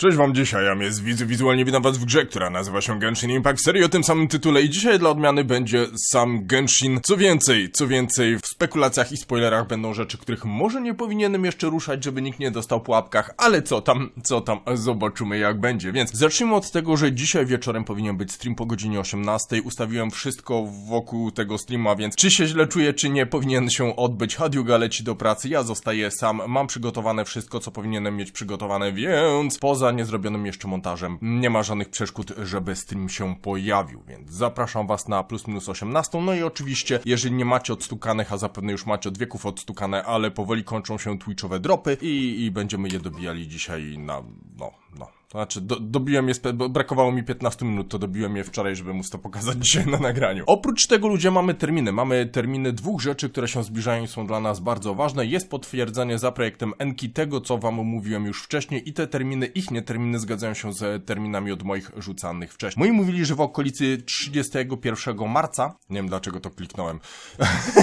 Cześć wam dzisiaj, ja jest widzu, wizualnie witam was w grze, która nazywa się Genshin Impact serii o tym samym tytule i dzisiaj dla odmiany będzie sam Genshin. Co więcej, co więcej, w spekulacjach i spoilerach będą rzeczy, których może nie powinienem jeszcze ruszać, żeby nikt nie dostał po łapkach, ale co tam, co tam, zobaczymy jak będzie. Więc zacznijmy od tego, że dzisiaj wieczorem powinien być stream po godzinie 18. Ustawiłem wszystko wokół tego streama, więc czy się źle czuję, czy nie, powinien się odbyć. Hadiuga leci do pracy, ja zostaję sam, mam przygotowane wszystko, co powinienem mieć przygotowane, więc poza niezrobionym jeszcze montażem nie ma żadnych przeszkód, żeby stream się pojawił, więc zapraszam was na plus minus 18. No i oczywiście, jeżeli nie macie odstukanych, a zapewne już macie od wieków odstukane, ale powoli kończą się twitchowe dropy i, i będziemy je dobijali dzisiaj na, no, no. Znaczy, do, dobiłem je, brakowało mi 15 minut, to dobiłem je wczoraj, żeby móc to pokazać dzisiaj na nagraniu. Oprócz tego, ludzie, mamy terminy. Mamy terminy dwóch rzeczy, które się zbliżają i są dla nas bardzo ważne. Jest potwierdzenie za projektem Enki tego, co wam mówiłem już wcześniej i te terminy, ich nie terminy zgadzają się z terminami od moich rzucanych wcześniej. Moi mówili, że w okolicy 31 marca, nie wiem dlaczego to kliknąłem,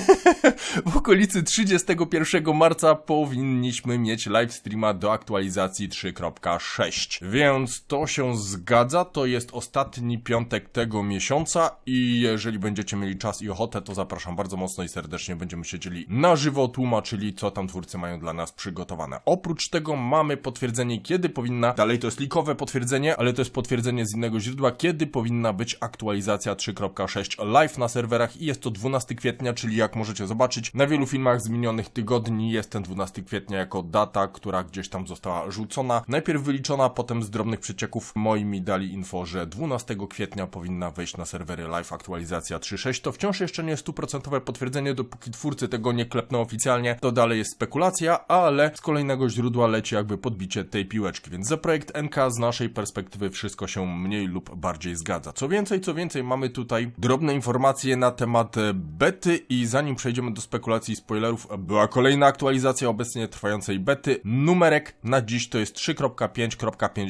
w okolicy 31 marca powinniśmy mieć live streama do aktualizacji 3.6. Więc to się zgadza, to jest ostatni piątek tego miesiąca i jeżeli będziecie mieli czas i ochotę, to zapraszam bardzo mocno i serdecznie. Będziemy siedzieli na żywo, tłumaczyli, co tam twórcy mają dla nas przygotowane. Oprócz tego mamy potwierdzenie, kiedy powinna, dalej to jest likowe potwierdzenie, ale to jest potwierdzenie z innego źródła, kiedy powinna być aktualizacja 3.6 live na serwerach i jest to 12 kwietnia, czyli jak możecie zobaczyć, na wielu filmach z minionych tygodni jest ten 12 kwietnia jako data, która gdzieś tam została rzucona. Najpierw wyliczona, potem z drobnych przecieków moi mi dali info, że 12 kwietnia powinna wejść na serwery live aktualizacja 3.6. To wciąż jeszcze nie jest stuprocentowe potwierdzenie, dopóki twórcy tego nie klepną oficjalnie, to dalej jest spekulacja, ale z kolejnego źródła leci jakby podbicie tej piłeczki, więc za projekt NK z naszej perspektywy wszystko się mniej lub bardziej zgadza. Co więcej, co więcej, mamy tutaj drobne informacje na temat e, bety i zanim przejdziemy do spekulacji i spoilerów, była kolejna aktualizacja obecnie trwającej bety. Numerek na dziś to jest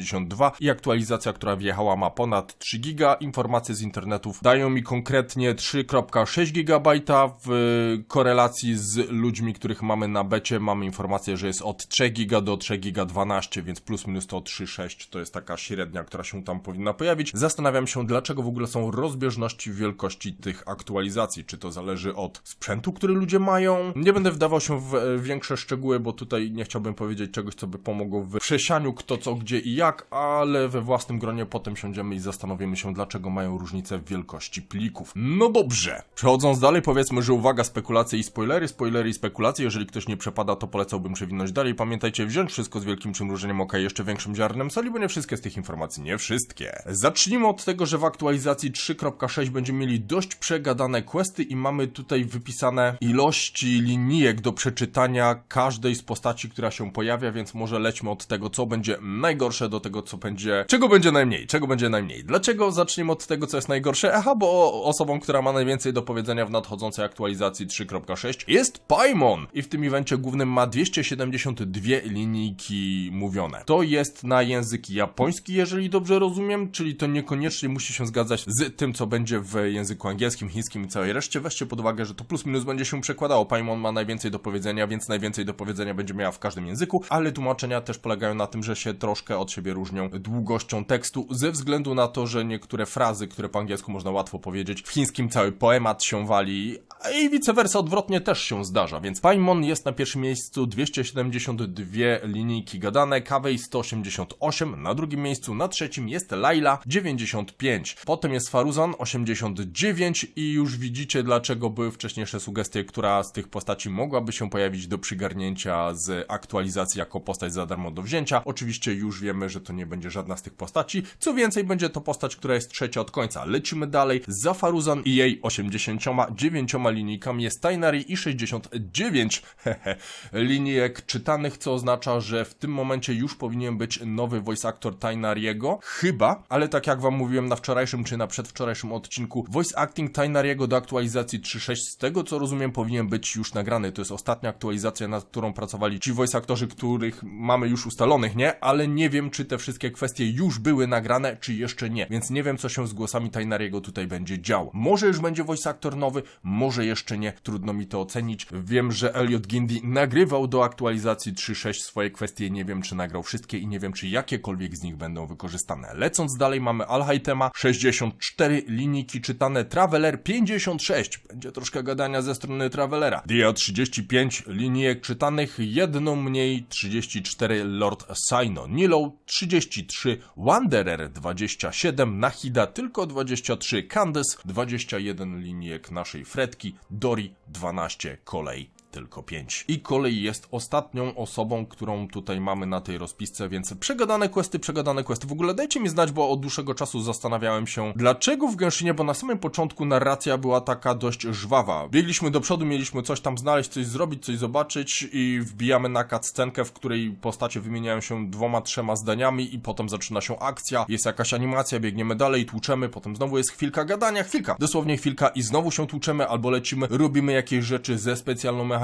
3.5.52 i aktualizacja, która wjechała ma ponad 3 giga. Informacje z internetów dają mi konkretnie 3.6 GB w korelacji z ludźmi, których mamy na becie. Mamy informację, że jest od 3 giga do 3 giga 12, więc plus minus to 3.6 to jest taka średnia, która się tam powinna pojawić. Zastanawiam się, dlaczego w ogóle są rozbieżności w wielkości tych aktualizacji. Czy to zależy od sprzętu, który ludzie mają? Nie będę wdawał się w e, większe szczegóły, bo tutaj nie chciałbym powiedzieć czegoś, co by pomogło w przesianiu kto co, gdzie i jak, ale we własnym gronie potem siądziemy i zastanowimy się, dlaczego mają różnicę w wielkości plików. No dobrze. Przechodząc dalej, powiedzmy, że uwaga, spekulacje i spoilery, spoilery i spekulacje. Jeżeli ktoś nie przepada, to polecałbym przewinąć dalej. Pamiętajcie, wziąć wszystko z wielkim przymrużeniem oka i jeszcze większym ziarnem soli, bo nie wszystkie z tych informacji, nie wszystkie. Zacznijmy od tego, że w aktualizacji 3.6 będziemy mieli dość przegadane questy i mamy tutaj wypisane ilości linijek do przeczytania każdej z postaci, która się pojawia, więc może lećmy od tego, co będzie najgorsze do tego, co będzie... Czego będzie najmniej? Czego będzie najmniej? Dlaczego zaczniemy od tego, co jest najgorsze? Aha, bo osobą, która ma najwięcej do powiedzenia w nadchodzącej aktualizacji 3.6 jest Paimon i w tym evencie głównym ma 272 linijki mówione. To jest na język japoński, jeżeli dobrze rozumiem, czyli to niekoniecznie musi się zgadzać z tym, co będzie w języku angielskim, chińskim i całej reszcie. Weźcie pod uwagę, że to plus minus będzie się przekładało. Paimon ma najwięcej do powiedzenia, więc najwięcej do powiedzenia będzie miała w każdym języku, ale tłumaczenia też polegają na tym, że się troszkę od siebie różnią długością tekstu, ze względu na to, że niektóre frazy, które po angielsku można łatwo powiedzieć, w chińskim cały poemat się wali, i vice versa odwrotnie też się zdarza, więc Paimon jest na pierwszym miejscu 272 linijki gadane, Kawei 188, na drugim miejscu, na trzecim jest Laila 95, potem jest Faruzan 89 i już widzicie dlaczego były wcześniejsze sugestie, która z tych postaci mogłaby się pojawić do przygarnięcia z aktualizacji jako postać za darmo do wzięcia. Oczywiście już wiemy, że to nie będzie żadna z tych postaci, co więcej będzie to postać, która jest trzecia od końca. Lecimy dalej, za Faruzan i jej 89 linijkami jest Tainari i 69 hehe, linijek czytanych, co oznacza, że w tym momencie już powinien być nowy voice actor Tainariego, chyba, ale tak jak wam mówiłem na wczorajszym czy na przedwczorajszym odcinku, voice acting Tainariego do aktualizacji 3.6 z tego co rozumiem powinien być już nagrany. To jest ostatnia aktualizacja, nad którą pracowali ci voice aktorzy, których mamy już ustalonych, nie? Ale nie wiem, czy te wszystkie kwestie już były nagrane, czy jeszcze nie. Więc nie wiem, co się z głosami Tainariego tutaj będzie działo. Może już będzie voice aktor nowy, może jeszcze nie. Trudno mi to ocenić. Wiem, że Elliot Gindy nagrywał do aktualizacji 3.6 swoje kwestie. Nie wiem, czy nagrał wszystkie i nie wiem, czy jakiekolwiek z nich będą wykorzystane. Lecąc dalej, mamy Alhaitema 64 linijki czytane, Traveler 56. Będzie troszkę gadania ze strony Travelera. Dia 35 linijek czytanych, jedną mniej 34 Lord Sino, Nilo 33, Wanderer 27, Nahida tylko 23, Candace 21 linijek naszej Fredki, Dori 12, kolej tylko 5. I kolej jest ostatnią osobą, którą tutaj mamy na tej rozpisce, więc przegadane questy, przegadane questy. W ogóle dajcie mi znać, bo od dłuższego czasu zastanawiałem się, dlaczego w Genshinie, bo na samym początku narracja była taka dość żwawa. Biegliśmy do przodu, mieliśmy coś tam znaleźć, coś zrobić, coś zobaczyć i wbijamy na cutscenkę, w której postacie wymieniają się dwoma, trzema zdaniami i potem zaczyna się akcja, jest jakaś animacja, biegniemy dalej, tłuczemy, potem znowu jest chwilka gadania, chwilka, dosłownie chwilka i znowu się tłuczemy albo lecimy, robimy jakieś rzeczy ze specjalną mechaniką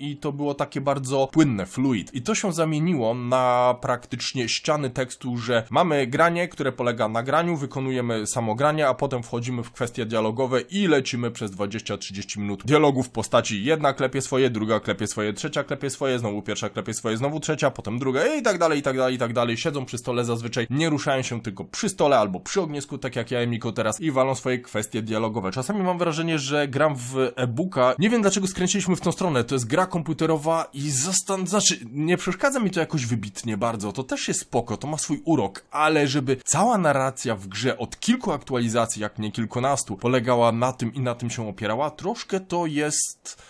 i to było takie bardzo płynne, fluid. I to się zamieniło na praktycznie ściany tekstu, że mamy granie, które polega na graniu, wykonujemy samo granie, a potem wchodzimy w kwestie dialogowe i lecimy przez 20-30 minut dialogów w postaci jedna klepie swoje, druga klepie swoje, trzecia klepie swoje, znowu pierwsza klepie swoje, znowu trzecia, potem druga i tak dalej, i tak dalej, i tak dalej. Siedzą przy stole zazwyczaj, nie ruszają się tylko przy stole albo przy ognisku, tak jak ja i Miko teraz i walą swoje kwestie dialogowe. Czasami mam wrażenie, że gram w e-booka. Nie wiem dlaczego skręciliśmy w tą stronę. To jest gra komputerowa i zastan... Znaczy, nie przeszkadza mi to jakoś wybitnie bardzo. To też jest spoko, to ma swój urok, ale żeby cała narracja w grze od kilku aktualizacji, jak nie kilkunastu, polegała na tym i na tym się opierała, troszkę to jest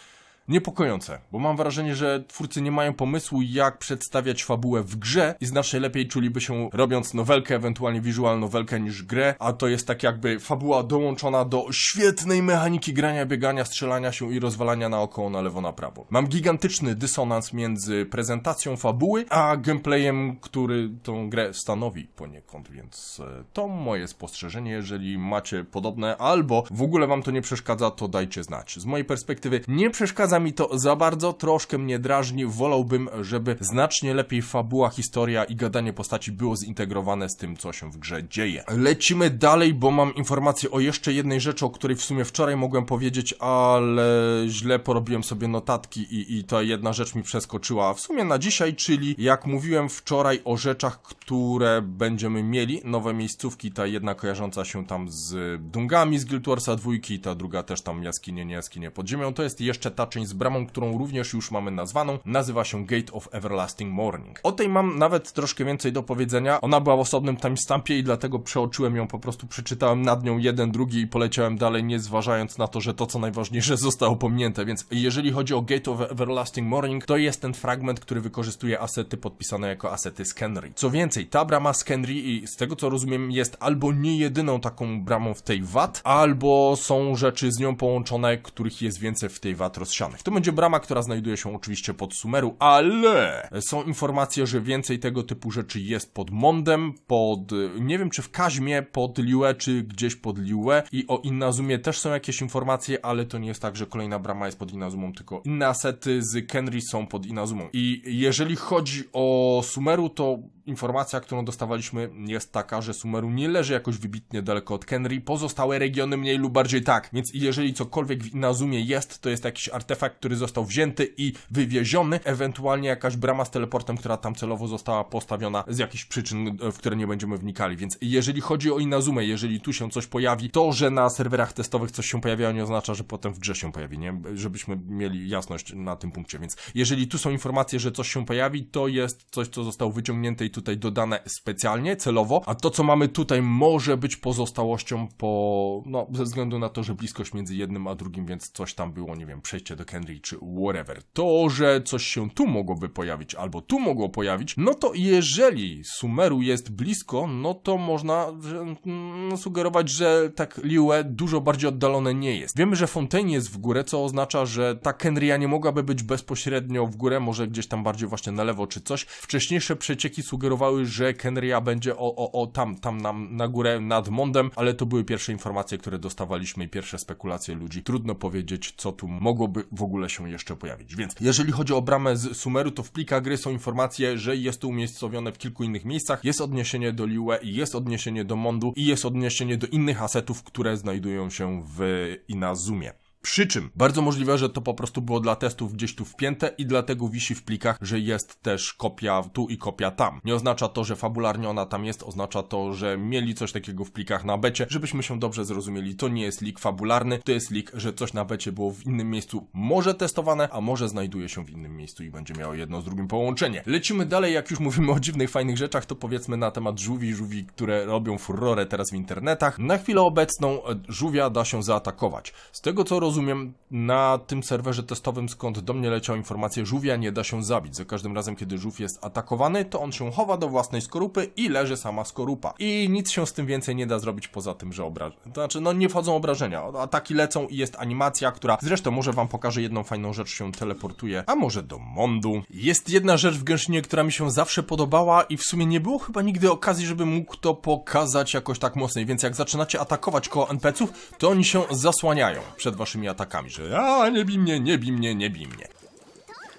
niepokojące, bo mam wrażenie, że twórcy nie mają pomysłu, jak przedstawiać fabułę w grze i znacznie lepiej czuliby się robiąc nowelkę, ewentualnie visual nowelkę niż grę, a to jest tak jakby fabuła dołączona do świetnej mechaniki grania, biegania, strzelania się i rozwalania naokoło na lewo, na prawo. Mam gigantyczny dysonans między prezentacją fabuły, a gameplayem, który tą grę stanowi poniekąd, więc e, to moje spostrzeżenie, jeżeli macie podobne, albo w ogóle wam to nie przeszkadza, to dajcie znać. Z mojej perspektywy nie przeszkadza mi to za bardzo, troszkę mnie drażni, wolałbym, żeby znacznie lepiej fabuła, historia i gadanie postaci było zintegrowane z tym, co się w grze dzieje. Lecimy dalej, bo mam informację o jeszcze jednej rzeczy, o której w sumie wczoraj mogłem powiedzieć, ale źle porobiłem sobie notatki i, i ta jedna rzecz mi przeskoczyła w sumie na dzisiaj, czyli jak mówiłem wczoraj o rzeczach, które będziemy mieli, nowe miejscówki, ta jedna kojarząca się tam z Dungami z Guild Warsa dwójki, ta druga też tam jaskinie, nie jaskinie pod ziemią, to jest jeszcze ta część z bramą, którą również już mamy nazwaną. Nazywa się Gate of Everlasting Morning. O tej mam nawet troszkę więcej do powiedzenia. Ona była w osobnym timestampie i dlatego przeoczyłem ją, po prostu przeczytałem nad nią jeden, drugi i poleciałem dalej, nie zważając na to, że to co najważniejsze zostało pominięte. Więc jeżeli chodzi o Gate of Everlasting Morning, to jest ten fragment, który wykorzystuje asety podpisane jako asety Scanry. Co więcej, ta brama Scanry i z tego co rozumiem jest albo nie jedyną taką bramą w tej VAT, albo są rzeczy z nią połączone, których jest więcej w tej VAT rozsianych. To będzie brama, która znajduje się oczywiście pod Sumeru, ale są informacje, że więcej tego typu rzeczy jest pod Mondem, pod, nie wiem czy w Kaźmie, pod Liue, czy gdzieś pod Liue i o Innazumie też są jakieś informacje, ale to nie jest tak, że kolejna brama jest pod Inazumą, tylko inne asety z Kenry są pod Inazumą. I jeżeli chodzi o Sumeru, to informacja, którą dostawaliśmy jest taka, że Sumeru nie leży jakoś wybitnie daleko od Kenry, pozostałe regiony mniej lub bardziej tak. Więc jeżeli cokolwiek w Inazumie jest, to jest jakiś artefakt, który został wzięty i wywieziony, ewentualnie jakaś brama z teleportem, która tam celowo została postawiona z jakichś przyczyn, w które nie będziemy wnikali. Więc jeżeli chodzi o Inazumę, jeżeli tu się coś pojawi, to, że na serwerach testowych coś się pojawia, nie oznacza, że potem w grze się pojawi, nie? Żebyśmy mieli jasność na tym punkcie. Więc jeżeli tu są informacje, że coś się pojawi, to jest coś, co zostało wyciągnięte i tutaj dodane specjalnie, celowo, a to, co mamy tutaj, może być pozostałością po, no, ze względu na to, że bliskość między jednym a drugim, więc coś tam było, nie wiem, przejście do Kenry czy whatever. To, że coś się tu mogłoby pojawić, albo tu mogło pojawić, no to jeżeli Sumeru jest blisko, no to można że, mm, sugerować, że tak Liue dużo bardziej oddalone nie jest. Wiemy, że Fontaine jest w górę, co oznacza, że ta Kenrya nie mogłaby być bezpośrednio w górę, może gdzieś tam bardziej właśnie na lewo czy coś. Wcześniejsze przecieki sugerują sugerowały, że Kenria będzie o, o, o tam, tam na, na górę nad Mondem, ale to były pierwsze informacje, które dostawaliśmy i pierwsze spekulacje ludzi. Trudno powiedzieć, co tu mogłoby w ogóle się jeszcze pojawić. Więc jeżeli chodzi o bramę z Sumeru, to w plikach gry są informacje, że jest to umiejscowione w kilku innych miejscach. Jest odniesienie do Liue, jest odniesienie do Mondu i jest odniesienie do innych asetów, które znajdują się w Inazumie. Przy czym bardzo możliwe, że to po prostu było dla testów gdzieś tu wpięte i dlatego wisi w plikach, że jest też kopia tu i kopia tam. Nie oznacza to, że fabularnie ona tam jest, oznacza to, że mieli coś takiego w plikach na becie, żebyśmy się dobrze zrozumieli. To nie jest leak fabularny, to jest leak, że coś na becie było w innym miejscu może testowane, a może znajduje się w innym miejscu i będzie miało jedno z drugim połączenie. Lecimy dalej, jak już mówimy o dziwnych, fajnych rzeczach, to powiedzmy na temat żółwi, żółwi, które robią furorę teraz w internetach. Na chwilę obecną e, żółwia da się zaatakować. Z tego co rozumiem, na tym serwerze testowym, skąd do mnie leciała informacja, żółwia nie da się zabić. Za każdym razem, kiedy żółw jest atakowany, to on się chowa do własnej skorupy i leży sama skorupa. I nic się z tym więcej nie da zrobić poza tym, że obrażenia. To znaczy, no nie wchodzą obrażenia. Ataki lecą i jest animacja, która zresztą może wam pokaże jedną fajną rzecz, się teleportuje, a może do Mondu. Jest jedna rzecz w Genshinie, która mi się zawsze podobała i w sumie nie było chyba nigdy okazji, żeby mógł to pokazać jakoś tak mocniej, więc jak zaczynacie atakować koło NPC-ów, to oni się zasłaniają przed waszymi atakami, że a nie bij mnie, nie bij mnie, nie bij mnie.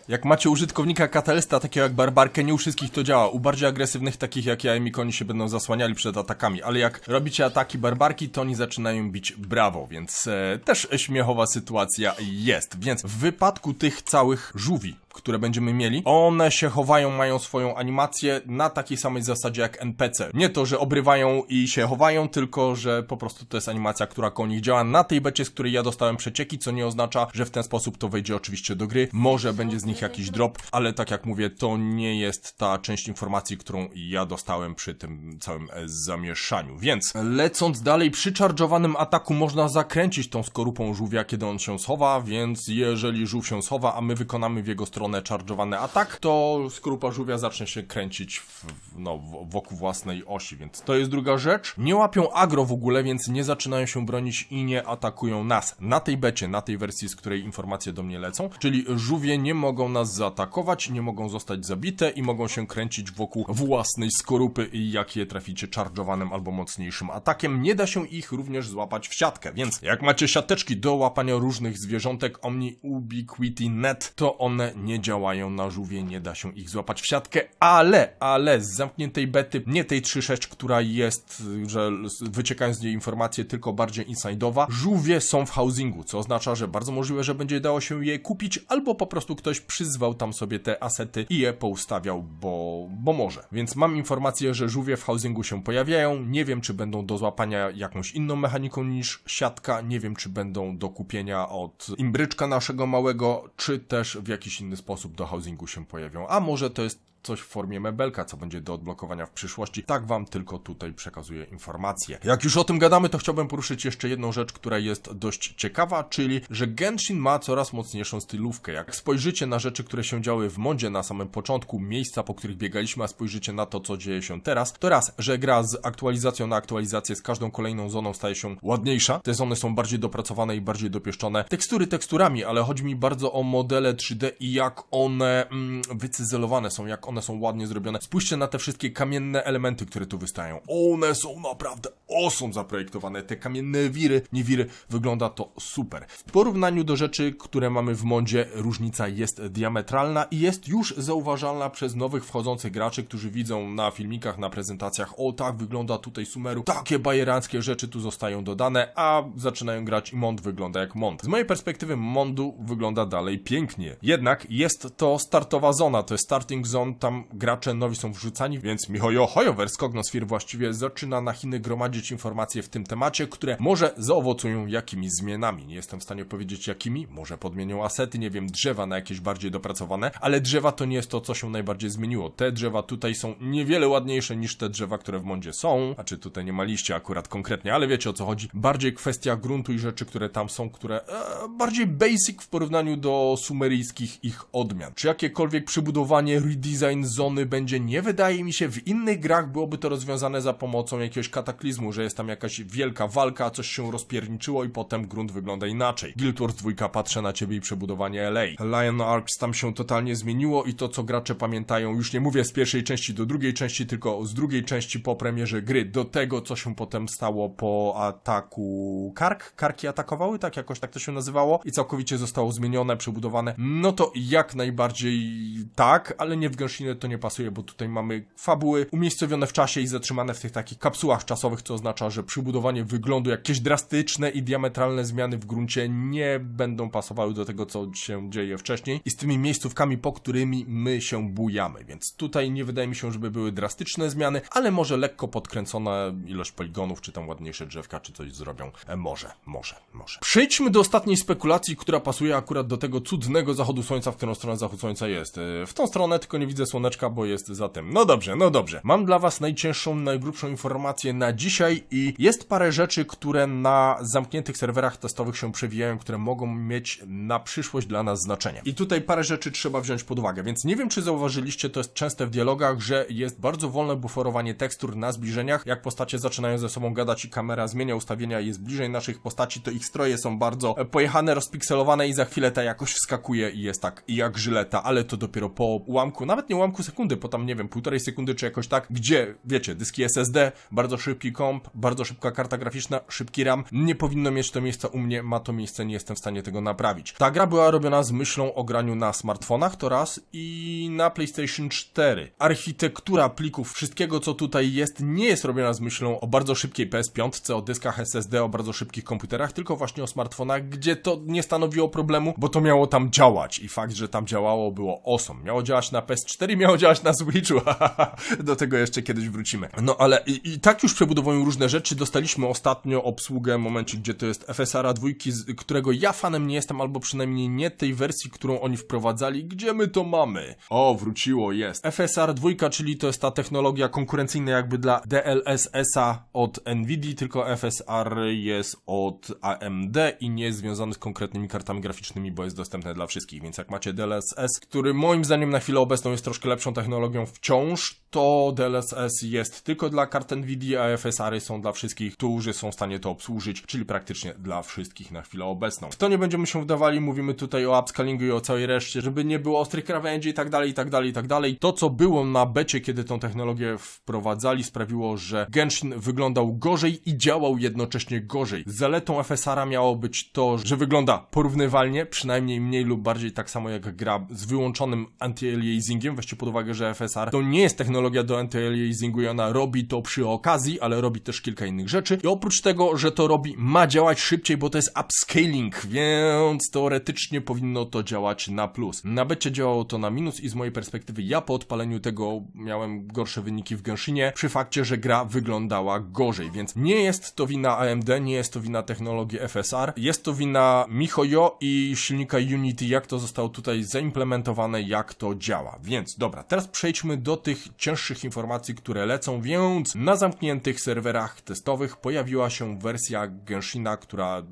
Jak macie użytkownika Katalista, takiego jak Barbarkę, nie u wszystkich to działa. U bardziej agresywnych, takich jak ja i Mikoni się będą zasłaniali przed atakami, ale jak robicie ataki Barbarki, to oni zaczynają bić brawo, więc e, też śmiechowa sytuacja jest. Więc w wypadku tych całych żółwi, które będziemy mieli, one się chowają, mają swoją animację na takiej samej zasadzie jak NPC. Nie to, że obrywają i się chowają, tylko że po prostu to jest animacja, która koło nich działa na tej becie, z której ja dostałem przecieki, co nie oznacza, że w ten sposób to wejdzie oczywiście do gry. Może będzie z nich jakiś drop, ale tak jak mówię, to nie jest ta część informacji, którą ja dostałem przy tym całym e, zamieszaniu. Więc lecąc dalej, przy charge'owanym ataku można zakręcić tą skorupą żółwia, kiedy on się schowa, więc jeżeli żółw się schowa, a my wykonamy w jego stronę charge'owany atak, to skorupa żółwia zacznie się kręcić w, no, wokół własnej osi, więc to jest druga rzecz. Nie łapią agro w ogóle, więc nie zaczynają się bronić i nie atakują nas. Na tej becie, na tej wersji, z której informacje do mnie lecą, czyli żółwie nie mogą nas zaatakować, nie mogą zostać zabite i mogą się kręcić wokół własnej skorupy i jak je traficie charge'owanym albo mocniejszym atakiem, nie da się ich również złapać w siatkę, więc jak macie siateczki do łapania różnych zwierzątek Omni Ubiquity Net, to one nie działają na żółwie, nie da się ich złapać w siatkę, ale, ale z zamkniętej bety, nie tej 3.6, która jest, że wyciekają z niej informacje tylko bardziej inside'owa, żółwie są w housingu, co oznacza, że bardzo możliwe, że będzie dało się je kupić, albo po prostu ktoś przyzwał tam sobie te asety i je poustawiał, bo, bo może. Więc mam informację, że żółwie w housingu się pojawiają, nie wiem, czy będą do złapania jakąś inną mechaniką niż siatka, nie wiem, czy będą do kupienia od imbryczka naszego małego, czy też w jakiś inny sposób do housingu się pojawią. A może to jest coś w formie mebelka, co będzie do odblokowania w przyszłości. Tak wam tylko tutaj przekazuję informacje. Jak już o tym gadamy, to chciałbym poruszyć jeszcze jedną rzecz, która jest dość ciekawa, czyli, że Genshin ma coraz mocniejszą stylówkę. Jak spojrzycie na rzeczy, które się działy w modzie na samym początku, miejsca, po których biegaliśmy, a spojrzycie na to, co dzieje się teraz, to raz, że gra z aktualizacją na aktualizację z każdą kolejną zoną staje się ładniejsza. Te zony są bardziej dopracowane i bardziej dopieszczone. Tekstury teksturami, ale chodzi mi bardzo o modele 3D i jak one mm, wycyzelowane są, jak one są ładnie zrobione. Spójrzcie na te wszystkie kamienne elementy, które tu wystają. One są naprawdę awesome zaprojektowane. Te kamienne wiry, nie wiry, wygląda to super. W porównaniu do rzeczy, które mamy w modzie, różnica jest diametralna i jest już zauważalna przez nowych wchodzących graczy, którzy widzą na filmikach, na prezentacjach, o tak wygląda tutaj Sumeru, takie bajeranckie rzeczy tu zostają dodane, a zaczynają grać i Mond wygląda jak Mond. Z mojej perspektywy Mondu wygląda dalej pięknie. Jednak jest to startowa zona, to jest starting zone, tam gracze nowi są wrzucani, więc Mihojo Hojover z Cognosphere właściwie zaczyna na Chiny gromadzić informacje w tym temacie, które może zaowocują jakimiś zmianami. Nie jestem w stanie powiedzieć jakimi, może podmienią asety, nie wiem, drzewa na jakieś bardziej dopracowane, ale drzewa to nie jest to, co się najbardziej zmieniło. Te drzewa tutaj są niewiele ładniejsze niż te drzewa, które w Mondzie są, a czy tutaj nie ma liście akurat konkretnie, ale wiecie o co chodzi. Bardziej kwestia gruntu i rzeczy, które tam są, które e, bardziej basic w porównaniu do sumeryjskich ich odmian. Czy jakiekolwiek przybudowanie, redesign design zony będzie, nie wydaje mi się, w innych grach byłoby to rozwiązane za pomocą jakiegoś kataklizmu, że jest tam jakaś wielka walka, coś się rozpierniczyło i potem grunt wygląda inaczej. Guild Wars 2 patrzę na ciebie i przebudowanie LA. Lion Arcs tam się totalnie zmieniło i to, co gracze pamiętają, już nie mówię z pierwszej części do drugiej części, tylko z drugiej części po premierze gry do tego, co się potem stało po ataku Kark. Karki atakowały, tak jakoś tak to się nazywało i całkowicie zostało zmienione, przebudowane. No to jak najbardziej tak, ale nie w To nie pasuje, bo tutaj mamy fabuły umiejscowione w czasie i zatrzymane w tych takich kapsułach czasowych, co oznacza, że przy budowaniu wyglądu jakieś drastyczne i diametralne zmiany w gruncie nie będą pasowały do tego, co się dzieje wcześniej i z tymi miejscówkami, po którymi my się bujamy, więc tutaj nie wydaje mi się, żeby były drastyczne zmiany, ale może lekko podkręcona ilość poligonów, czy tam ładniejsze drzewka, czy coś zrobią. E, może, może, może. Przejdźmy do ostatniej spekulacji, która pasuje akurat do tego cudnego zachodu słońca, w którą stronę zachód słońca jest. E, W tą stronę tylko nie widzę słoneczka, bo jest za tym. No dobrze, no dobrze. Mam dla was najcięższą, najgrubszą informację na dzisiaj i jest parę rzeczy, które na zamkniętych serwerach testowych się przewijają, które mogą mieć na przyszłość dla nas znaczenie. I tutaj parę rzeczy trzeba wziąć pod uwagę, więc nie wiem, czy zauważyliście, to jest częste w dialogach, że jest bardzo wolne buforowanie tekstur na zbliżeniach. Jak postacie zaczynają ze sobą gadać i kamera zmienia ustawienia jest bliżej naszych postaci, to ich stroje są bardzo e, pojechane, rozpikselowane i za chwilę ta jakoś wskakuje i jest tak jak żyleta, ale to dopiero po ułamku, nawet nie ułamku sekundy, po tam nie wiem, półtorej sekundy czy jakoś tak, gdzie, wiecie, dyski SSD, bardzo szybki komp, bardzo szybka karta graficzna, szybki RAM, nie powinno mieć to miejsca u mnie, ma to miejsce, nie jestem w stanie tego naprawić. Ta gra była robiona z myślą o graniu na smartfonach to raz i na PlayStation 4. Architektura plików, wszystkiego co tutaj jest, nie jest robiona z myślą o bardzo szybkiej PS5, o dyskach SSD, o bardzo szybkich komputerach, tylko właśnie o smartfonach, gdzie to nie stanowiło problemu, bo to miało tam działać i fakt, że tam działało było awesome. Miało działać na PS4, miało działać na Switchu, do tego jeszcze kiedyś wrócimy. No ale i, i tak już przebudowują różne rzeczy, dostaliśmy ostatnio obsługę, momencie, gdzie to jest FSR-a dwójki, którego ja fanem nie jestem, albo przynajmniej nie tej wersji, którą oni wprowadzali. Gdzie my to mamy? O, wróciło, jest. FSR dwójka, czyli to jest ta technologia konkurencyjna jakby dla DLSS-a od NVIDIA, tylko FSR jest od AMD i nie jest związany z konkretnymi kartami graficznymi, bo jest dostępny dla wszystkich, więc jak macie DLSS, który moim zdaniem na chwilę obecną jest troszkę lepszą technologią wciąż, to DLSS jest tylko dla kart NVIDIA, a FSR-y są dla wszystkich, którzy są w stanie to obsłużyć, czyli praktycznie dla wszystkich na chwilę obecną. W to nie będziemy się wdawali, mówimy tutaj o upscalingu i o całej reszcie, żeby nie było ostrych krawędzi i tak dalej, i tak dalej, i tak dalej. To, co było na becie, kiedy tą technologię wprowadzali, sprawiło, że Genshin wyglądał gorzej i działał jednocześnie gorzej. Zaletą FSR-a miało być to, że wygląda porównywalnie, przynajmniej mniej lub bardziej tak samo jak gra z wyłączonym anti-aliasingiem. Weźcie pod uwagę, że FSR to nie jest technologia do anti-aliasingu i ona robi to przy okazji, ale robi też kilka innych rzeczy. I oprócz tego, że to robi, ma działać szybciej, bo to jest upscaling, więc teoretycznie powinno to działać na plus. Na becie działało to na minus i z mojej perspektywy ja po odpaleniu tego miałem gorsze wyniki w Genshinie przy fakcie, że gra wyglądała gorzej, więc nie jest to wina AMD, nie jest to wina technologii FSR, jest to wina MiHoYo i silnika Unity, jak to zostało tutaj zaimplementowane, jak to działa. Więc dobra, teraz przejdźmy do tych cięższych informacji, które lecą, więc na zamkniętych serwerach testowych pojawiła się wersja Genshina, która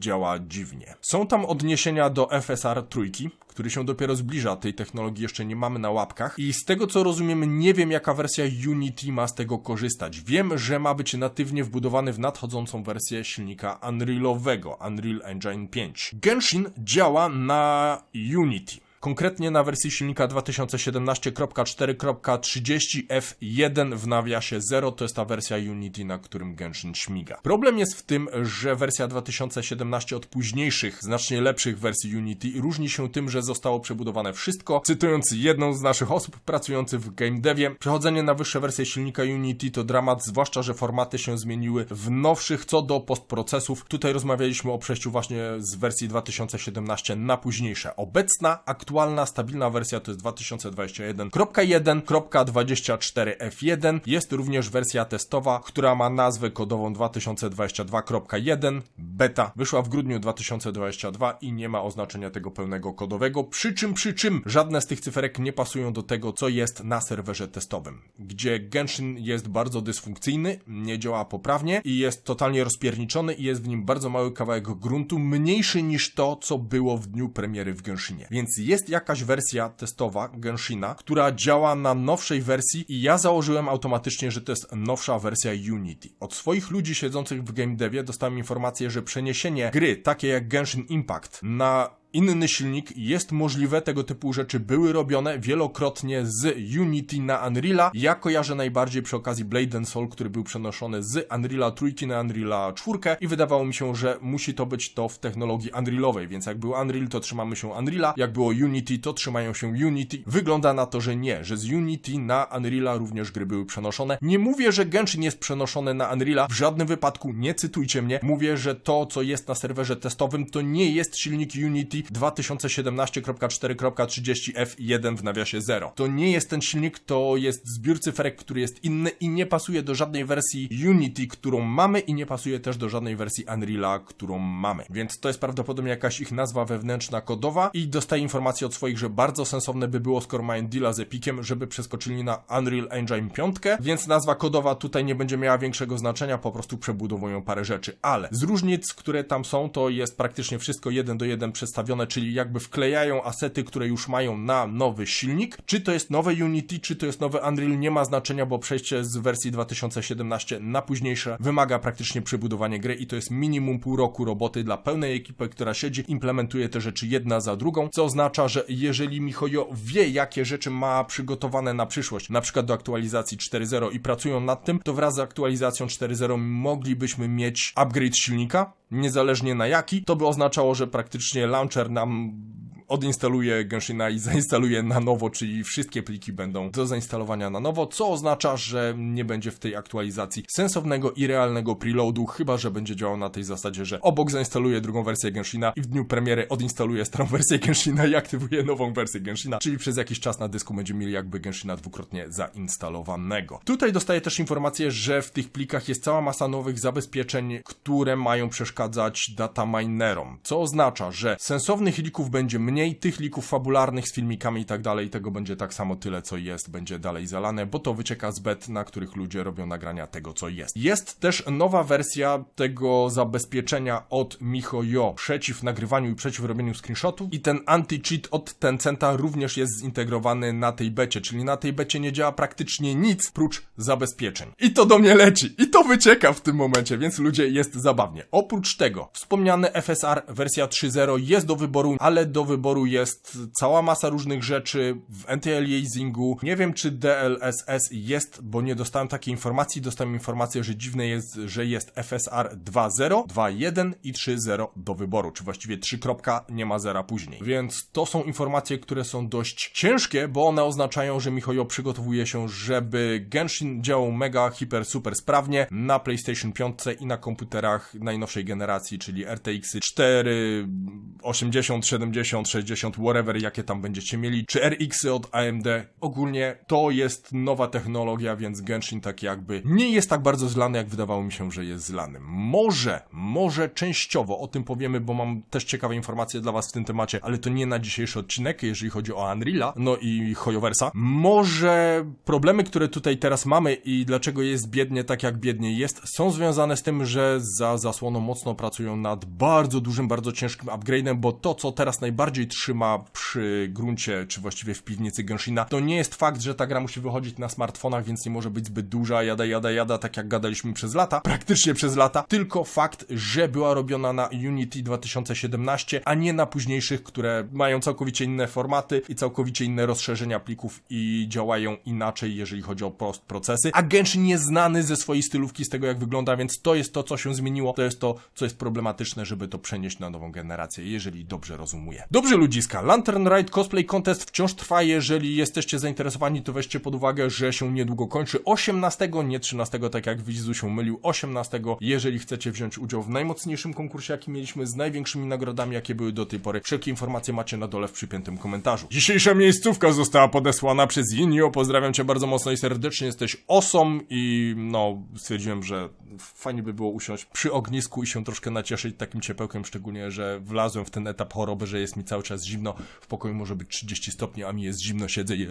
działa dziwnie. Są tam odniesienia do FSR trójki, który się dopiero zbliża, tej technologii jeszcze nie mamy na łapkach i z tego co rozumiem nie wiem jaka wersja Unity ma z tego korzystać. Wiem, że ma być natywnie wbudowany w nadchodzącą wersję silnika Unrealowego, Unreal Engine 5. Genshin działa na Unity. Konkretnie na wersji silnika 2017.4.30F1 w nawiasie 0 to jest ta wersja Unity, na którym Genshin śmiga. Problem jest w tym, że wersja 2017 od późniejszych, znacznie lepszych wersji Unity różni się tym, że zostało przebudowane wszystko. Cytując jedną z naszych osób pracujących w game devie, przechodzenie na wyższe wersje silnika Unity to dramat, zwłaszcza, że formaty się zmieniły w nowszych co do postprocesów. Tutaj rozmawialiśmy o przejściu właśnie z wersji 2017 na późniejsze. Obecna, aktualna, stabilna wersja to jest 2021.1.24F1. Jest również wersja testowa, która ma nazwę kodową 2022.1 beta. Wyszła w grudniu 2022 i nie ma oznaczenia tego pełnego kodowego. Przy czym, przy czym żadne z tych cyferek nie pasują do tego, co jest na serwerze testowym, gdzie Genshin jest bardzo dysfunkcyjny, nie działa poprawnie i jest totalnie rozpierniczony i jest w nim bardzo mały kawałek gruntu, mniejszy niż to, co było w dniu premiery w Genshinie. Więc jest jest jakaś wersja testowa Genshina, która działa na nowszej wersji i ja założyłem automatycznie, że to jest nowsza wersja Unity. Od swoich ludzi siedzących w game devie dostałem informację, że przeniesienie gry takie jak Genshin Impact na inny silnik jest możliwe, tego typu rzeczy były robione wielokrotnie z Unity na Unreala. Ja kojarzę najbardziej przy okazji Blade and Soul, który był przenoszony z Unreala trójki na Unreala 4 i wydawało mi się, że musi to być to w technologii Unrealowej, więc jak był Unreal, to trzymamy się Unreala, jak było Unity, to trzymają się Unity. Wygląda na to, że nie, że z Unity na Unreala również gry były przenoszone. Nie mówię, że Genshin jest przenoszony na Unreala, w żadnym wypadku nie cytujcie mnie. Mówię, że to, co jest na serwerze testowym, to nie jest silnik Unity 2017.4.30F1 w nawiasie 0. To nie jest ten silnik, to jest zbiór cyferek, który jest inny i nie pasuje do żadnej wersji Unity, którą mamy i nie pasuje też do żadnej wersji Unreala, którą mamy. Więc to jest prawdopodobnie jakaś ich nazwa wewnętrzna kodowa i dostaję informację od swoich, że bardzo sensowne by było, skoro mają deala z Epiciem, żeby przeskoczyli na Unreal Engine 5, więc nazwa kodowa tutaj nie będzie miała większego znaczenia, po prostu przebudowują parę rzeczy. Ale z różnic, które tam są, to jest praktycznie wszystko jeden do jeden przedstawione, czyli jakby wklejają asety, które już mają na nowy silnik. Czy to jest nowe Unity, czy to jest nowy Unreal, nie ma znaczenia, bo przejście z wersji 2017 na późniejsze wymaga praktycznie przebudowania gry i to jest minimum pół roku roboty dla pełnej ekipy, która siedzi, implementuje te rzeczy jedna za drugą, co oznacza, że jeżeli Mihoyo wie, jakie rzeczy ma przygotowane na przyszłość, na przykład do aktualizacji 4.0 i pracują nad tym, to wraz z aktualizacją 4.0 moglibyśmy mieć upgrade silnika, niezależnie na jaki, to by oznaczało, że praktycznie launcher nam odinstaluje Genshina i zainstaluje na nowo, czyli wszystkie pliki będą do zainstalowania na nowo, co oznacza, że nie będzie w tej aktualizacji sensownego i realnego preloadu, chyba że będzie działał na tej zasadzie, że obok zainstaluje drugą wersję Genshina i w dniu premiery odinstaluje starą wersję Genshina i aktywuje nową wersję Genshina, czyli przez jakiś czas na dysku będziemy mieli jakby Genshina dwukrotnie zainstalowanego. Tutaj dostaję też informację, że w tych plikach jest cała masa nowych zabezpieczeń, które mają przeszkadzać dataminerom, co oznacza, że sensownych lików będzie mniej, tych lików fabularnych z filmikami i tak dalej, tego będzie tak samo tyle, co jest, będzie dalej zalane, bo to wycieka z bet, na których ludzie robią nagrania tego, co jest. Jest też nowa wersja tego zabezpieczenia od MiHoYo przeciw nagrywaniu i przeciw robieniu screenshotów i ten anti-cheat od Tencenta również jest zintegrowany na tej becie, czyli na tej becie nie działa praktycznie nic prócz zabezpieczeń. I to do mnie leci, i to wycieka w tym momencie, więc ludzie jest zabawnie. Oprócz tego, wspomniany FSR wersja 3.0 jest do wyboru, ale do wyboru jest cała masa różnych rzeczy w anti-aliasingu. Nie wiem, czy DLSS jest, bo nie dostałem takiej informacji. Dostałem informację, że dziwne jest, że jest FSR 2.0, 2.1 i 3.0 do wyboru, czy właściwie 3. kropka, nie ma zera później. Więc to są informacje, które są dość ciężkie, bo one oznaczają, że MiHoYo przygotowuje się, żeby Genshin działał mega, hiper, super sprawnie na PlayStation 5 i na komputerach najnowszej generacji, czyli RTX 4, 80, 70, 60, whatever, jakie tam będziecie mieli, czy RX od AMD. Ogólnie to jest nowa technologia, więc Genshin tak jakby nie jest tak bardzo zlany, jak wydawało mi się, że jest zlany. Może, może częściowo o tym powiemy, bo mam też ciekawe informacje dla was w tym temacie, ale to nie na dzisiejszy odcinek, jeżeli chodzi o Unreala, no i Hoyoversa. Może problemy, które tutaj teraz mamy i dlaczego jest biednie tak, jak biednie jest, są związane z tym, że za zasłoną mocno pracują nad bardzo dużym, bardzo ciężkim upgrade'em, bo to, co teraz najbardziej trzyma przy gruncie, czy właściwie w piwnicy Genshina, to nie jest fakt, że ta gra musi wychodzić na smartfonach, więc nie może być zbyt duża, jada, jada, jada, tak jak gadaliśmy przez lata, praktycznie przez lata, tylko fakt, że była robiona na Unity 2017, a nie na późniejszych, które mają całkowicie inne formaty i całkowicie inne rozszerzenia plików i działają inaczej, jeżeli chodzi o post procesy. A Genshin jest znany ze swojej stylówki, z tego jak wygląda, więc to jest to, co się zmieniło, to jest to, co jest problematyczne, żeby to przenieść na nową generację, jeżeli dobrze rozumuję. Dobrze ludziska, Lantern Ride Cosplay Contest wciąż trwa, jeżeli jesteście zainteresowani, to weźcie pod uwagę, że się niedługo kończy 18, nie 13, tak jak Wizu się mylił, 18, jeżeli chcecie wziąć udział w najmocniejszym konkursie, jaki mieliśmy, z największymi nagrodami, jakie były do tej pory. Wszelkie informacje macie na dole w przypiętym komentarzu. Dzisiejsza miejscówka została podesłana przez Inio, pozdrawiam cię bardzo mocno i serdecznie, jesteś osom i no, stwierdziłem, że fajnie by było usiąść przy ognisku i się troszkę nacieszyć takim ciepełkiem, szczególnie, że wlazłem w ten etap choroby, że jest mi cały cały czas zimno, w pokoju może być 30 stopni, a mi jest zimno, siedzę i eee,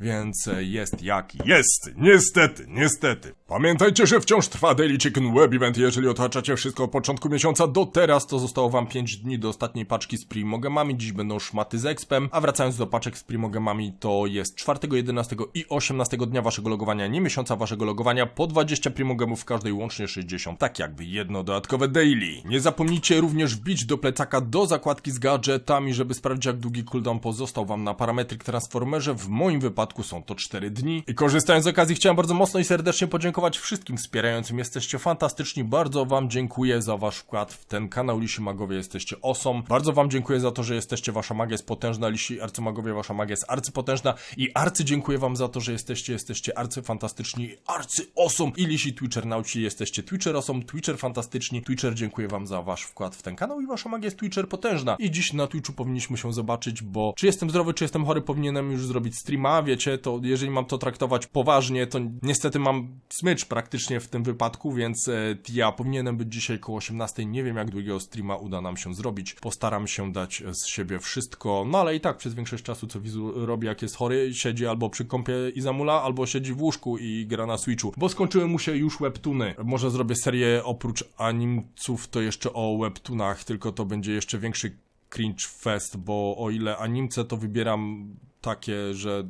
więc jest jak jest, niestety, niestety. Pamiętajcie, że wciąż trwa Daily Chicken Web Event, jeżeli otaczacie wszystko od początku miesiąca do teraz, to zostało wam 5 dni do ostatniej paczki z Primogemami, dziś będą szmaty z Expem, a wracając do paczek z Primogemami, to jest 4, 11 i 18 dnia waszego logowania, nie miesiąca waszego logowania, po 20 Primogemów w każdej łącznie 60, tak jakby jedno dodatkowe daily. Nie zapomnijcie również wbić do plecaka do zakładki z gadżetami, żeby sprawdzić jak długi cooldown pozostał wam na Parametric Transformerze, w moim wypadku są to 4 dni. I korzystając z okazji chciałem bardzo mocno i serdecznie podziękować wszystkim wspierającym, jesteście fantastyczni, bardzo wam dziękuję za wasz wkład w ten kanał, Lisi Magowie jesteście osom, bardzo wam dziękuję za to, że jesteście, wasza magia jest potężna, Lisi Arcymagowie, wasza magia jest arcypotężna. I arcy dziękuję wam za to, że jesteście, jesteście arcyfantastyczni, arcy osom i Lisi Twitchernauci, jesteście Twitcher osom, Twitcher fantastyczni, Twitcher dziękuję wam za wasz wkład w ten kanał i wasza magia jest Twitcher potężna. I dziś na Twitchu powinniśmy się zobaczyć, bo czy jestem zdrowy, czy jestem chory, powinienem już zrobić streama, wiecie, to jeżeli mam to traktować poważnie, to niestety mam smycz praktycznie w tym wypadku, więc e, ja powinienem być dzisiaj koło 18, nie wiem jak długiego streama uda nam się zrobić, postaram się dać z siebie wszystko, no ale i tak przez większość czasu, co Wizu robi jak jest chory, siedzi albo przy kąpie Izamula, albo siedzi w łóżku i gra na Switchu, bo skończyły mu się już webtuny. Może zrobię serię oprócz animców, to jeszcze o webtunach, tylko to będzie jeszcze większy cringe fest, bo o ile animce to wybieram takie, że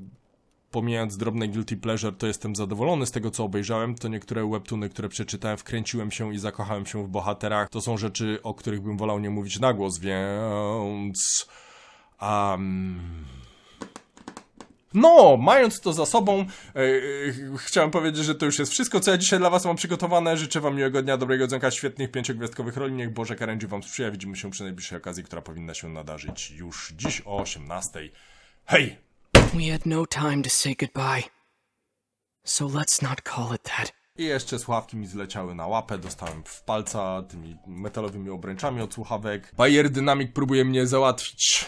pomijając drobne guilty pleasure, to jestem zadowolony z tego, co obejrzałem, to niektóre webtuny, które przeczytałem, wkręciłem się i zakochałem się w bohaterach. To są rzeczy, o których bym wolał nie mówić na głos, więc... Um... No, mając to za sobą, e, chciałem powiedzieć, że to już jest wszystko, co ja dzisiaj dla was mam przygotowane. Życzę wam miłego dnia, dobrego dzonka, świetnych pięciogwiazdkowych roli. Niech Boże Karędzi wam sprzyja. Widzimy się przy najbliższej okazji, która powinna się nadarzyć już dziś o 18. Hej! We had no time to say goodbye. So let's not call it that. I jeszcze słuchawki mi zleciały na łapę, dostałem w palca tymi metalowymi obręczami od słuchawek. Bayer Dynamic próbuje mnie załatwić.